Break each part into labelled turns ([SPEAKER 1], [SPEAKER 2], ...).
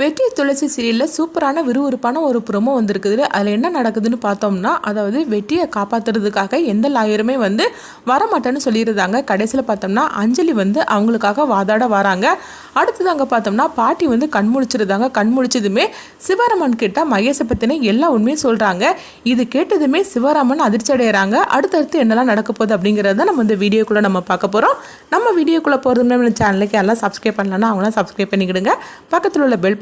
[SPEAKER 1] வெற்றி துளசி சீரியலில் சூப்பரான விறுவிறுப்பான ஒரு ப்ரொமோ வந்திருக்குது. அதில் என்ன நடக்குதுன்னு பார்த்தோம்னா அதாவது வெற்றியை காப்பாற்றுறதுக்காக எந்த லாயருமே வந்து வரமாட்டேன்னு சொல்லியிருந்தாங்க. கடைசியில் பார்த்தோம்னா அஞ்சலி வந்து அவங்களுக்காக வாதாட வராங்க. அடுத்தது அங்கே பார்த்தோம்னா பாட்டி வந்து கண் முழிச்சிருந்தாங்க. கண் முழிச்சதுமே சிவராமன் கிட்ட மகேஷை பற்றின எல்லா உண்மையும் சொல்கிறாங்க இது கேட்டதுமே சிவராமன் அதிர்ச்சி அடைகிறாங்க அடுத்தடுத்து என்னெல்லாம் நடக்க போகுது அப்படிங்கிறத நம்ம இந்த வீடியோக்குள்ளே நம்ம பார்க்க போகிறோம் நம்ம வீடியோக்குள்ளே போகிறது சேனலுக்கு எல்லாம் சப்ஸ்கிரைப் பண்ணலன்னா அவங்களாம் சப்ஸ்கிரைப் பண்ணிக்கிடுங்க. பக்கத்தில் உள்ள பெல்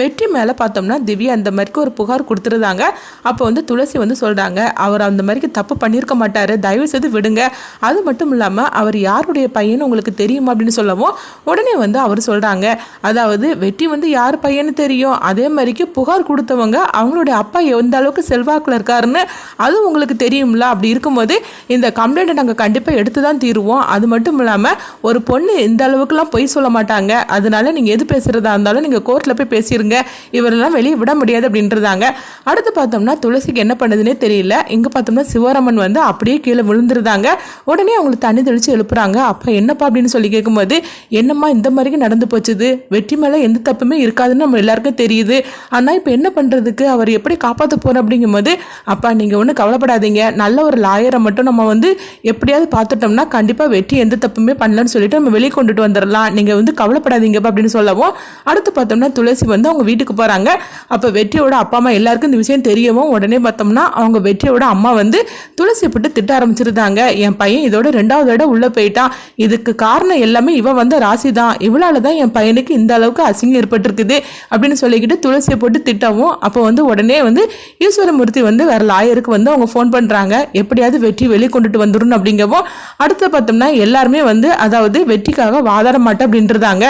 [SPEAKER 1] வெற்றி மேலே பார்த்தோம்னா திவ்யா அந்த மாதிரிக்கு ஒரு புகார் கொடுத்துருந்தாங்க. அப்போ வந்து துளசி வந்து சொல்கிறாங்க அவர் அந்த மாதிரிக்கு தப்பு பண்ணியிருக்க மாட்டார். தயவு செய்து விடுங்க. அது மட்டும் இல்லாமல் அவர் யாருடைய பையன் உங்களுக்கு தெரியுமா? அப்படின்னு சொல்லவும் உடனே வந்து அவர் சொல்கிறாங்க அதாவது வெற்றி வந்து யார் பையன்னு தெரியும். அதே மாதிரிக்கு புகார் கொடுத்தவங்க அவங்களுடைய அப்பா எந்த அளவுக்கு செல்வாக்கில் இருக்காருன்னு அது உங்களுக்கு தெரியும்ல? அப்படி இருக்கும்போது இந்த கம்ப்ளைண்ட்டை நாங்கள் கண்டிப்பாக எடுத்து தான் தீருவோம். அது மட்டும் இல்லாமல் ஒரு பொண்ணு இந்த அளவுக்குலாம் பொய் சொல்ல மாட்டாங்க. அதனால நீங்கள் எது பேசுகிறதா இருந்தாலும் நீங்கள் கோர்ட்டில் போய் பேசிடுங்க இவரெல்லாம் வெளியே விட முடியாது அப்படின்றதாங்க. அடுத்து பார்த்தோம்னா துளசிக்கு என்ன பண்ணுதுன்னே தெரியல. இங்கே பார்த்தோம்னா சிவராமன் வந்து அப்படியே கீழே விழுந்துருந்தாங்க உடனே அவங்களுக்கு தண்ணி தெளித்து எழுப்புறாங்க. அப்போ என்னப்பா? அப்படின்னு சொல்லி கேட்கும்போது என்னம்மா இந்த மாதிரி நடந்து போச்சுது. வெற்றி மேலே எந்த தப்புமே இருக்காதுன்னு நம்ம எல்லாருக்கும் தெரியுது. ஆனால் இப்போ என்ன பண்ணுறதுக்கு அவர் எப்படி காப்பாற்ற போகிறோம் அப்படிங்கும்போது அப்பா நீங்கள் ஒன்றும் கவலைப்படாதீங்க. நல்ல ஒரு லாயரை மட்டும் நம்ம வந்து எப்படியாவது பார்த்துட்டோம்னா கண்டிப்பாக வெற்றி எந்த தப்புமே பண்ணலன்னு சொல்லிட்டு நம்ம வெளியே கொண்டுட்டு வந்துடலாம் நீங்கள் வந்து கவலைப்படாதீங்கப்பா அப்படின்னு சொல்லவும் அடுத்து பார்த்தோம்னா துளசி வந்து அவங்க வீட்டுக்கு போகிறாங்க அப்போ வெற்றியோட அப்பா அம்மா எல்லாருக்கும் இந்த விஷயம் தெரியவும் உடனே பார்த்தோம்னா அவங்க வெற்றியோட அம்மா வந்து துளசி போட்டு திட்ட ஆரம்பிச்சிருந்தாங்க. என் பையன் இதோட ரெண்டாவது இடம் உள்ளே போயிட்டான். இதுக்கு காரணம் எல்லாமே இவன் வந்த ராசி தான் இவளால் தான் என் பையனுக்கு இந்த அளவுக்கு அசிங்கம் ஏற்பட்டிருக்குது அப்படின்னு சொல்லிக்கிட்டு துளசியை போட்டு திட்டவும் அப்போ வந்து உடனே வந்து ஈஸ்வரமூர்த்தி வந்து வேறு லாயருக்கு வந்து அவங்க ஃபோன் பண்ணுறாங்க எப்படியாவது வெற்றி வெளியே கொண்டுட்டு வந்துடணும் அப்படிங்கவும் அடுத்து பார்த்தோம்னா எல்லாருமே வந்து அதாவது வெற்றிக்காக வாதாட மாட்டேன் அப்படின்றதாங்க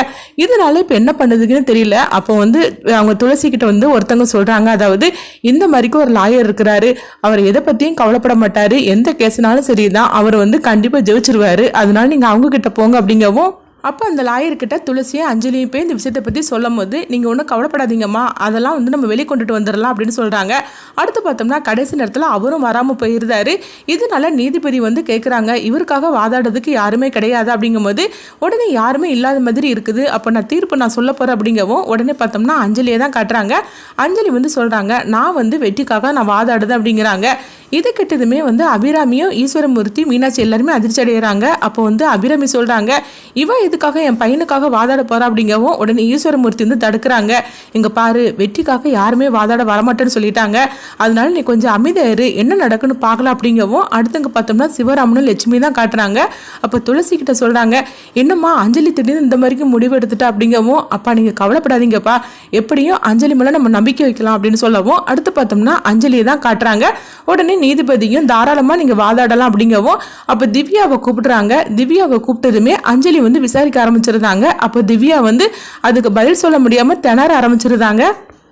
[SPEAKER 1] இதனால இப்போ என்ன பண்ணுதுக்குன்னு தெரியல. அப்போ வந்து அவங்க துளசிக்கிட்ட வந்து ஒருத்தவங்க சொல்கிறாங்க அதாவது இந்த மாதிரிக்கு ஒரு லாயர் இருக்கிறாரு. அவர் எதை பற்றியும் கவலைப்பட மாட்டார். எந்த கேஸ்னாலும் சரிதான். அவர் வந்து கண்டிப்பாக ஜெயிச்சிருவார். அதனால நீங்கள் அவங்க கிட்ட போங்க அப்படிங்கவும் அப்போ அந்த லாயர்கிட்ட துளசியும் அஞ்சலியும் போய் இந்த விஷயத்தை பற்றி சொல்லும் போது நீங்கள் ஒன்றும் கவலைப்படாதீங்கம்மா. அதெல்லாம் வந்து நம்ம வெளியே கொண்டுட்டு வந்துடலாம் அப்படின்னு சொல்கிறாங்க அடுத்து பார்த்தோம்னா கடைசி நேரத்தில் அவரும் வராமல் போயிருந்தாரு. இதனால நீதிபதி வந்து கேட்குறாங்க இவருக்காக வாதாடுறதுக்கு யாருமே கிடையாது அப்படிங்கும்போது உடனே யாருமே இல்லாத மாதிரி இருக்குது. அப்போ நான் தீர்ப்பு நான் சொல்ல போகிறேன் அப்படிங்கவும் உடனே பார்த்தோம்னா அஞ்சலியை தான் காட்டுறாங்க. அஞ்சலி வந்து சொல்கிறாங்க நான் வந்து வெற்றிக்காக நான் வாதாடுது அப்படிங்கிறாங்க. இது கிட்டதுமே வந்து அபிராமியும் ஈஸ்வரமூர்த்தி மீனாட்சி எல்லாருமே அதிர்ச்சி அடைகிறாங்க அப்போ வந்து அபிராமி சொல்கிறாங்க இவன் இதுக்காக என் பையனுக்காக வாதாட போறா அப்படிங்கவும் உடனே ஈஸ்வரமூர்த்தி வந்து தடுக்கிறாங்க. இங்க பாரு வெற்றிக்காக யாருமே வாதாட வரமாட்டேன்னு சொல்லிட்டாங்க. அதனால நீ கொஞ்சம் அமைதியாரு என்ன நடக்குன்னு பார்க்கலாம் அப்படிங்கவும் அடுத்தங்க பார்த்தோம்னா சிவராமனும் லட்சுமி தான் காட்டுறாங்க. அப்போ துளசி கிட்ட சொல்றாங்க என்னம்மா அஞ்சலி திடீர்னு இந்த மாதிரிக்கு முடிவு எடுத்துட்டா? அப்படிங்கவும் அப்பா நீங்க கவலைப்படாதீங்கப்பா. எப்படியும் அஞ்சலி மேல நம்ம நம்பிக்கை வைக்கலாம் அப்படின்னு சொல்லவும் அடுத்து பார்த்தோம்னா அஞ்சலியை தான் காட்டுறாங்க. உடனே நீதிபதியும் தாராளமா நீங்க வாதாடலாம் அப்படிங்கவும் அப்போ திவ்யாவை கூப்பிடுறாங்க. திவ்யாவை கூப்பிட்டதுமே அஞ்சலி வந்து விசாரி விசாரிக்க ஆரம்பிச்சிருந்தாங்க. அப்போ திவ்யா வந்து அதுக்கு பதில் சொல்ல முடியாம திணற ஆரம்பிச்சிருந்தாங்க.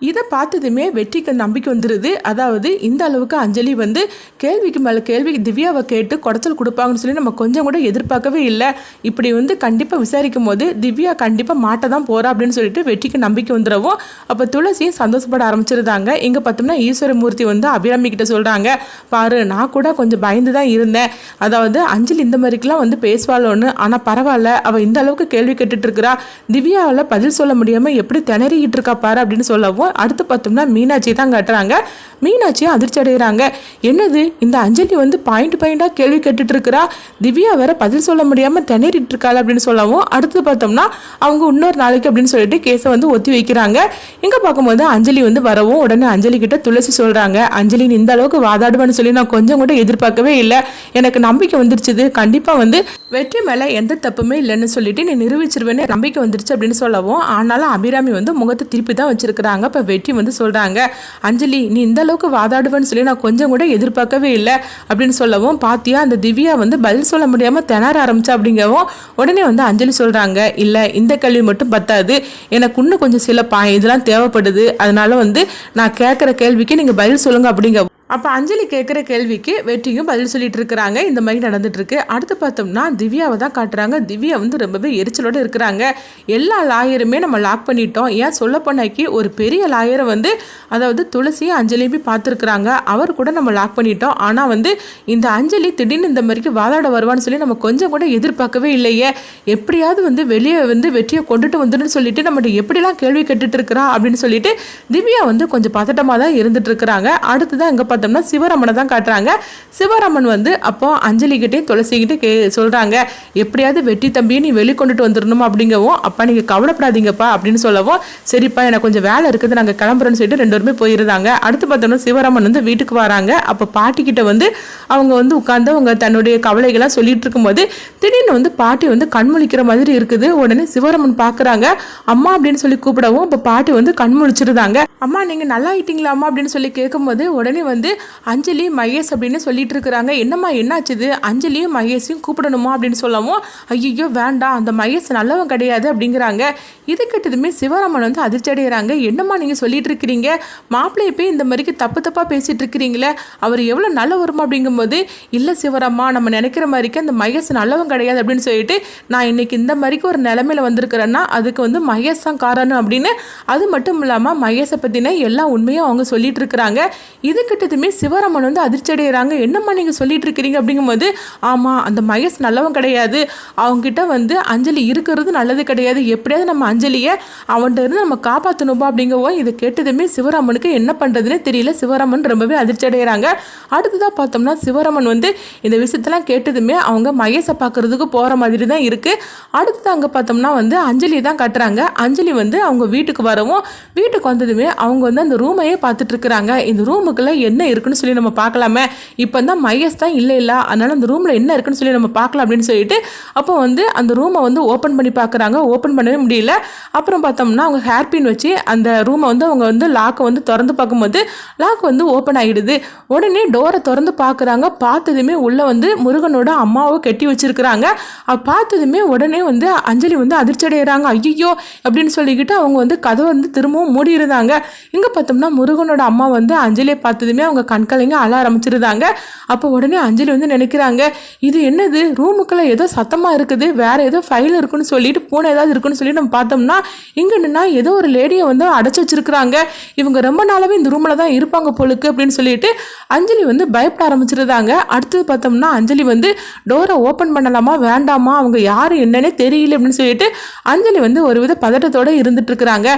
[SPEAKER 1] இதை பார்த்ததுமே வெற்றிக்கு நம்பிக்கை வந்துடுது அதாவது இந்த அளவுக்கு அஞ்சலி வந்து கேள்விக்கு மேலே கேள்விக்கு திவ்யாவை கேட்டு குடைச்சல் கொடுப்பாங்கன்னு சொல்லி நம்ம கொஞ்சம் கூட எதிர்பார்க்கவே இல்லை. இப்படி வந்து கண்டிப்பாக விசாரிக்கும் போது திவ்யா கண்டிப்பாக மாட்ட தான் போகிறா அப்படின்னு சொல்லிட்டு வெற்றிக்கு நம்பிக்கை வந்துடவும் அப்போ துளசியும் சந்தோஷப்பட ஆரம்பிச்சிருந்தாங்க. இங்கே பார்த்தோம்னா ஈஸ்வரமூர்த்தி வந்து அபிராமி கிட்ட சொல்கிறாங்க பாரு நான் கூட கொஞ்சம் பயந்து தான் இருந்தேன். அதாவது அஞ்சலி இந்த மாதிரிக்கெலாம் வந்து பேசுவாளோன்னு. ஆனால் பரவாயில்ல. அவள் இந்த அளவுக்கு கேள்வி கேட்டுட்டு இருக்கிறா. திவ்யாவில் பதில் சொல்ல முடியாமல் எப்படி திணறிக்கிட்டு இருக்கா பாரு அப்படின்னு சொல்லவும் அடுத்து பார்த்தோம்னா மீனாட்சி தான் காட்டுறாங்க. மீனாட்சியும் அதிர்ச்சி அடைகிறாங்க என்னது? இந்த அஞ்சலி வந்து பாயிண்ட் பாயிண்டாக கேள்வி கேட்டுட்டு இருக்கிறா திவ்யா வேற பதில் சொல்ல முடியாமல் திணறிட்டு இருக்காள் அப்படின்னு சொல்லவும் அடுத்து பார்த்தோம்னா அவங்க இன்னொரு நாளைக்கு அப்படின்னு சொல்லிட்டு கேஸை வந்து ஒத்தி வைக்கிறாங்க. இங்கே பார்க்கும்போது அஞ்சலி வந்து வரவும் உடனே அஞ்சலி கிட்ட துளசி சொல்கிறாங்க அஞ்சலி நீ இந்த அளவுக்கு வாதாடுவேன்னு சொல்லி நான் கொஞ்சம் கூட எதிர்பார்க்கவே இல்லை. எனக்கு நம்பிக்கை வந்துருச்சுது. கண்டிப்பாக வந்து வெற்றி மேலே எந்த தப்புமே இல்லைன்னு சொல்லிட்டு நீ நிரூபிச்சிருவேன்னு நம்பிக்கை வந்துருச்சு அப்படின்னு சொல்லவும் ஆனாலும் அபிராமி வந்து முகத்தை திருப்பி தான் வச்சிருக்கிறாங்க. இப்போ வெற்றி வந்து சொல்கிறாங்க அஞ்சலி நீ இந்த அளவுக்கு வாதாடுவேன்னு சொல்லி நான் கொஞ்சம் கூட எதிர்பார்க்கவே இல்லை அப்படின்னு சொல்லவும் பாத்தியா அந்த திவ்யா வந்து பதில் சொல்ல முடியாமல் திணற ஆரம்பிச்சா அப்படிங்கவும் உடனே வந்து அஞ்சலி சொல்கிறாங்க இல்லை இந்த கேள்வி மட்டும் பத்தாது. எனக்கு இன்னும் கொஞ்சம் சில பா இதெல்லாம் தேவைப்படுது. அதனால வந்து நான் கேட்குற கேள்விக்கு நீங்கள் பதில் சொல்லுங்க அப்படிங்க அப்போ அஞ்சலி கேட்குற கேள்விக்கு வெற்றியும் பதில் சொல்லிட்டு இருக்கிறாங்க. இந்த மாதிரி நடந்துட்டுருக்கு. அடுத்து பார்த்தோம்னா திவ்யாவை தான் காட்டுறாங்க. திவ்யா வந்து ரொம்பவே எரிச்சலோடு இருக்கிறாங்க. எல்லா லாயருமே நம்ம லாக் பண்ணிட்டோம். ஏன் சொல்ல போனாக்கி ஒரு பெரிய லாயரை வந்து அதாவது துளசியும் அஞ்சலியும் போய் பார்த்துருக்குறாங்க. அவர் கூட நம்ம லாக் பண்ணிட்டோம். ஆனால் வந்து இந்த அஞ்சலி திடீர்னு இந்த மாதிரிக்கு வாதாட வருவான்னு சொல்லி நம்ம கொஞ்சம் கூட எதிர்பார்க்கவே இல்லையே. எப்படியாவது வந்து வெளியே வந்து வெற்றியை கொண்டுட்டு வந்துடுன்னு சொல்லிட்டு நம்மகிட்ட எப்படிலாம் கேள்வி கேட்டுட்டு இருக்கிறா அப்படின்னு சொல்லிட்டு திவ்யா வந்து கொஞ்சம் பதட்டமாக தான் இருந்துட்டு இருக்கிறாங்க. அடுத்து தான் இங்கே பார்த்தோம்னா சிவராமனை தான் காட்டுறாங்க. சிவராமன் வந்து அப்போ அஞ்சலிக்கிட்டே துளசிக்கிட்டே கே சொல்கிறாங்க எப்படியாவது வெட்டி தம்பியை நீ வெளிக்கொண்டுட்டு வந்துடணுமா அப்படிங்கவும் அப்பா நீங்கள் கவலைப்படாதீங்கப்பா அப்படின்னு சொல்லவும் சரிப்பா எனக்கு கொஞ்சம் வேலை இருக்குது நாங்கள் கிளம்புறோன்னு சொல்லிட்டு ரெண்டு பேருமே போயிருந்தாங்க. அடுத்து பார்த்தோம்னா சிவராமன் வந்து வீட்டுக்கு வராங்க. அப்போ பாட்டிக்கிட்ட வந்து அவங்க வந்து உட்காந்து அவங்க தன்னுடைய கவலைகள்லாம் சொல்லிட்டு இருக்கும்போது திடீர்னு வந்து பாட்டி வந்து கண்முழிக்கிற மாதிரி இருக்குது. உடனே சிவராமன் பார்க்குறாங்க அம்மா அப்படின்னு சொல்லி கூப்பிடவும் இப்போ பாட்டி வந்து கண்முழிச்சிருந்தாங்க. அம்மா நீங்கள் நல்லா ஆயிட்டீங்களா அம்மா அப்படின்னு சொல்லி கேட்கும்போது உடனே வந்து அஞ்சலி மகேஷ் அப்படின்னு சொல்லிட்டு இருக்கிறாங்க. என்னம்மா என்னாச்சுது அஞ்சலியும் மகேஷையும் கூப்பிடணுமா அப்படின்னு சொல்லவும் ஐயோ வேண்டாம் அந்த மகேஷ் நல்லவன் கிடையாது அப்படிங்கிறாங்க. இது கிட்டதுமே சிவராமன் வந்து அதிர்ச்சி அடைகிறாங்க. என்னம்மா நீங்கள் சொல்லிட்டு இருக்கிறீங்க? மாப்பிள்ளையை போய் இந்த மாதிரிக்கு தப்பு தப்பாக பேசிட்டு இருக்கிறீங்களே அவர் எவ்வளோ நல்ல வருமா அப்படிங்கும்போது இல்லை சிவராமா நம்ம நினைக்கிற மாதிரிக்கு அந்த மகேஷ் நல்லவன் கிடையாது அப்படின்னு சொல்லிட்டு நான் இன்னைக்கு இந்த மாதிரிக்கு ஒரு நிலமையில வந்திருக்கிறேன்னா அதுக்கு வந்து மகேஷ் தான் காரணம் அப்படின்னு அது மட்டும் இல்லாமல் மகேஷை பற்றின எல்லா உண்மையும் அவங்க சொல்லிட்டு இருக்கிறாங்க. இது கிட்டதுமே சிவராமன் வந்து அதிர்ச்சி அடைகிறாங்க என்னம்மா நீங்கள் சொல்லிட்டு இருக்கிறீங்க அப்படிங்கும்போது ஆமாம் அந்த மகேஷ் நல்லவன் கிடையாது. அவங்ககிட்ட வந்து அஞ்சலி இருக்கிறது நல்லது கிடையாது. எப்படியாவது நம்ம அஞ்சலியை அவன்கிட்ட இருந்து நம்ம காப்பாற்றணுமா அப்படிங்கவோ இதை கேட்டதுமே சிவராமனுக்கு என்ன பண்ணுறதுனே தெரியல. சிவராமன் ரொம்பவே அதிர்ச்சி அடைகிறாங்க அடுத்ததாக பார்த்தோம்னா சிவராமன் வந்து இந்த விஷயத்தெல்லாம் கேட்டதுமே அவங்க மகேஷை பார்க்குறதுக்கு போகிற மாதிரி தான் இருக்குது அடுத்தது அங்கே பார்த்தோம்னா வந்து அஞ்சலி தான் கட்டுறாங்க. அஞ்சலி வந்து அவங்க வீட்டுக்கு வரவும் வீட்டுக்கு வந்ததுமே அவங்க வந்து அந்த ரூமையே பார்த்துட்டு இருக்கிறாங்க. இந்த ரூமுக்குள்ளே என்ன இருக்குன்னு சொல்லி நம்ம பார்க்கலாமே. இப்போ தான் மையஸ் தான் இல்லை இல்லை. அதனால் அந்த ரூமில் என்ன இருக்குன்னு சொல்லி நம்ம பார்க்கலாம் அப்படின்னு சொல்லிட்டு அப்போ வந்து அந்த ரூமை வந்து ஓப்பன் பண்ணி பார்க்குறாங்க. ஓப்பன் பண்ணவே முடியல. அப்புறம் பார்த்தோம்னா அவங்க ஹேர்பின் வச்சு அந்த ரூமை வந்து அவங்க வந்து லாக்கை வந்து திறந்து பார்க்கும்போது லாக் வந்து ஓப்பன் ஆகிடுது. உடனே டோரை திறந்து பார்க்குறாங்க. பார்த்ததுமே உள்ளே வந்து முருகனோட அம்மாவை கட்டி வச்சிருக்கிறாங்க. பார்த்ததுமே உடனே வந்து அஞ்சலி வந்து அதிர்ச்சி அடைகிறாங்க ஐயோ அப்படின்னு சொல்லிக்கிட்டு அவங்க வந்து கதை வந்து திரும்பவும் மூடி இருந்தாங்க இங்கே பார்த்தோம்னா முருகனோட அம்மா வந்து அஞ்சலியை பார்த்ததுமே அவங்க கண்கலைங்க அழ ஆரம்பிச்சிருந்தாங்க. அப்போ உடனே அஞ்சலி வந்து நினைக்கிறாங்க இது என்னது? ரூமுக்குள்ள ஏதோ சத்தமாக இருக்குது வேற ஏதோ ஃபைல் இருக்குன்னு சொல்லிட்டு பூனை ஏதாவது இருக்குன்னு சொல்லி நம்ம பார்த்தோம்னா இங்கே நின்னா ஏதோ ஒரு லேடியை வந்து அடைச்சி வச்சிருக்கிறாங்க. இவங்க ரொம்ப நாளாவே இந்த ரூமில் தான் இருப்பாங்க போலுக்கு அப்படின்னு சொல்லிட்டு அஞ்சலி வந்து பயப்பட ஆரம்பிச்சிருந்தாங்க. அடுத்தது பார்த்தோம்னா அஞ்சலி வந்து டோரை ஓப்பன் பண்ணலாமா வேண்டாமா அவங்க யார் என்னன்னே தெரியல அப்படின்னு சொல்லிட்டு அஞ்சலி வந்து ஒரு வித பதட்டத்தோட இருந்துட்டு இருக்கிறாங்க.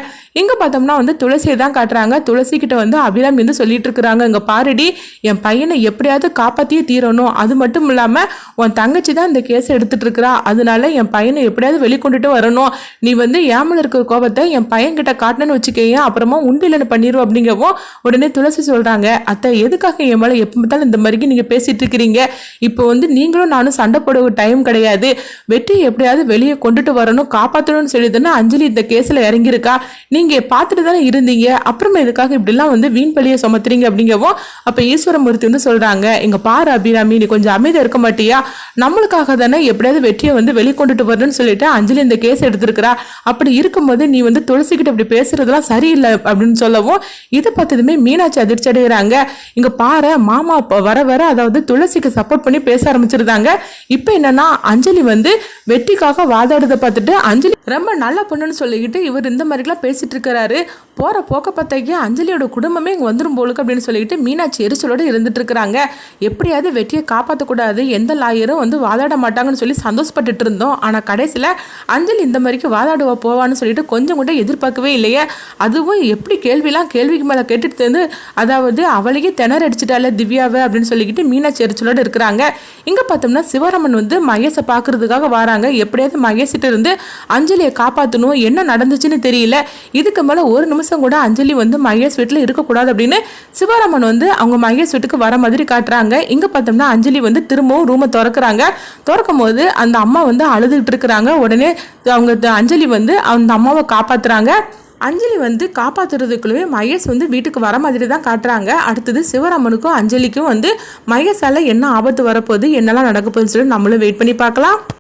[SPEAKER 1] இங்கே பார்த்தோம்னா வந்து துளசியை தான் காட்டுறாங்க. துளசி கிட்ட வந்து அபிராமி வந்து சொல்லிட்டு இருக்கிறாங்க. இங்கே பாருடி என் பையனை எப்படியாவது காப்பாற்றியே தீரணும். அது மட்டும் இல்லாமல் உன் தங்கச்சி தான் இந்த கேஸை எடுத்துட்டு இருக்கிறா. அதனால என் பையனை எப்படியாவது வெளிக்கொண்டுட்டு வரணும். நீ வந்து ஏமல் இருக்கிற கோபத்தை என் பையன்கிட்ட காட்டணும்னு வச்சுக்கேன் அப்புறமா உண்டிலன்னு பண்ணிடுவோம் அப்படிங்கவும் உடனே துளசி சொல்கிறாங்க அத்தை எதுக்காக என் மேலே எப்போ பார்த்தாலும் இந்த மாதிரிக்கு நீங்கள் பேசிகிட்டு இருக்கிறீங்க இப்போ வந்து நீங்களும் நானும் சண்டை போட டைம் கிடையாது. வெற்றி எப்படியாவது வெளியே கொண்டுட்டு வரணும் காப்பாற்றணும்னு சொல்லி தானே அஞ்சலி இந்த கேஸில் இறங்கியிருக்கா. நீங்கள் பார்த்துட்டு தானே இருந்தீங்க. அப்புறமா இதுக்காக இப்படிலாம் வந்து வீண் பழியை சுமத்துறீங்க அப்படிங்கவும் அப்போ ஈஸ்வரமூர்த்தி வந்து சொல்கிறாங்க எங்கள் பாரு அபிராமி நீ கொஞ்சம் அமைதியாக இருக்க மாட்டியா? நம்மளுக்காக தானே எப்படியாவது வெற்றியை வந்து வெளிக்கொண்டுட்டு வரணும்னு சொல்லிட்டு அஞ்சலி இந்த கேஸ் எடுத்திருக்கிறா. அப்படி இருக்கும்போது நீ வந்து துளசிக்கிட்ட இப்படி பேசுறதுலாம் சரியில்லை அப்படின்னு சொல்லவும் இதை பார்த்ததுமே மீனாட்சி அதிர்ச்சி அடைகிறாங்க. இங்கே பாரு மாமா வர வர அதாவது துளசிக்கு சப்போர்ட் பண்ணி பேச ஆரம்பிச்சிருந்தாங்க. இப்போ என்னன்னா அஞ்சலி வந்து வெற்றிக்காக வாதாடுறதை பார்த்துட்டு அஞ்சலி ரொம்ப நல்ல பொண்ணுன்னு சொல்லிக்கிட்டு இவர் இந்த மாதிரிலாம் பேசிட்டு இருக்கிறாரு. போற போக்க பார்த்தாக்கி அஞ்சலியோட குடும்பமே இங்கே வந்துடும் போலுக்கு அப்படின்னு சொல்லிட்டு மீனாட்சி எரிச்சலோடு இருந்துட்டு இருக்கிறாங்க எப்படியாவது வெற்றியை காப்பாற்றக்கூடாது எந்த லாயரும் வந்து வாதாட மாட்டாங்கன்னு சொல்லி சந்தோஷப்பட்டுட்டு இருந்தோம் ஆனால் கடைசியில் அஞ்சலி இந்த மாதிரிக்கு வாதாடுவா போவான்னு சொல்லிட்டு கொஞ்சம் கூட எதிர்பார்க்கவே இல்லையே. அதுவும் எப்படி கேள்விலாம் கேள்விக்கு மேலே கேட்டுட்டு இருந்து அதாவது அவளையே திணற அடிச்சிட்டால திவ்யாவை அப்படின்னு சொல்லிக்கிட்டு மீனாட்சி எரிச்சலோடு இருக்கிறாங்க. இங்கே பார்த்தோம்னா சிவராமன் வந்து மகேஷை பார்க்கறதுக்காக வராங்க. எப்படியாவது மகேஷிட்ட இருந்து அஞ்சலியை காப்பாற்றணும் என்ன நடந்துச்சுன்னு தெரியல. இதுக்கு மேலே ஒரு நிமிஷம் கூட அஞ்சலி வந்து மகேஷ் வீட்டில் இருக்கக்கூடாது அப்படின்னு சிவராமன் வந்து வந்து அவங்க மகேஷ் வீட்டுக்கு வர மாதிரி காட்டுறாங்க. இங்கே பார்த்தோம்னா அஞ்சலி வந்து திரும்பவும் ரூமை திறக்கிறாங்க. திறக்கும் போது அந்த அம்மா வந்து அழுதுகிட்டு இருக்கிறாங்க. உடனே அவங்க த- அஞ்சலி வந்து அந்த அம்மாவை காப்பாத்துறாங்க. அஞ்சலி வந்து காப்பாத்துறதுக்குள்ளவே மகேஷ் வந்து வீட்டுக்கு வர மாதிரி தான் காட்டுறாங்க. அடுத்தது சிவராமனுக்கும் அஞ்சலிக்கும் வந்து மகேஷால என்ன ஆபத்து வரப்போகுது என்னெல்லாம் நடக்க போகுதுன்னு சொல்லி நம்மளும் வெயிட் பண்ணி பார்க்கலாம்.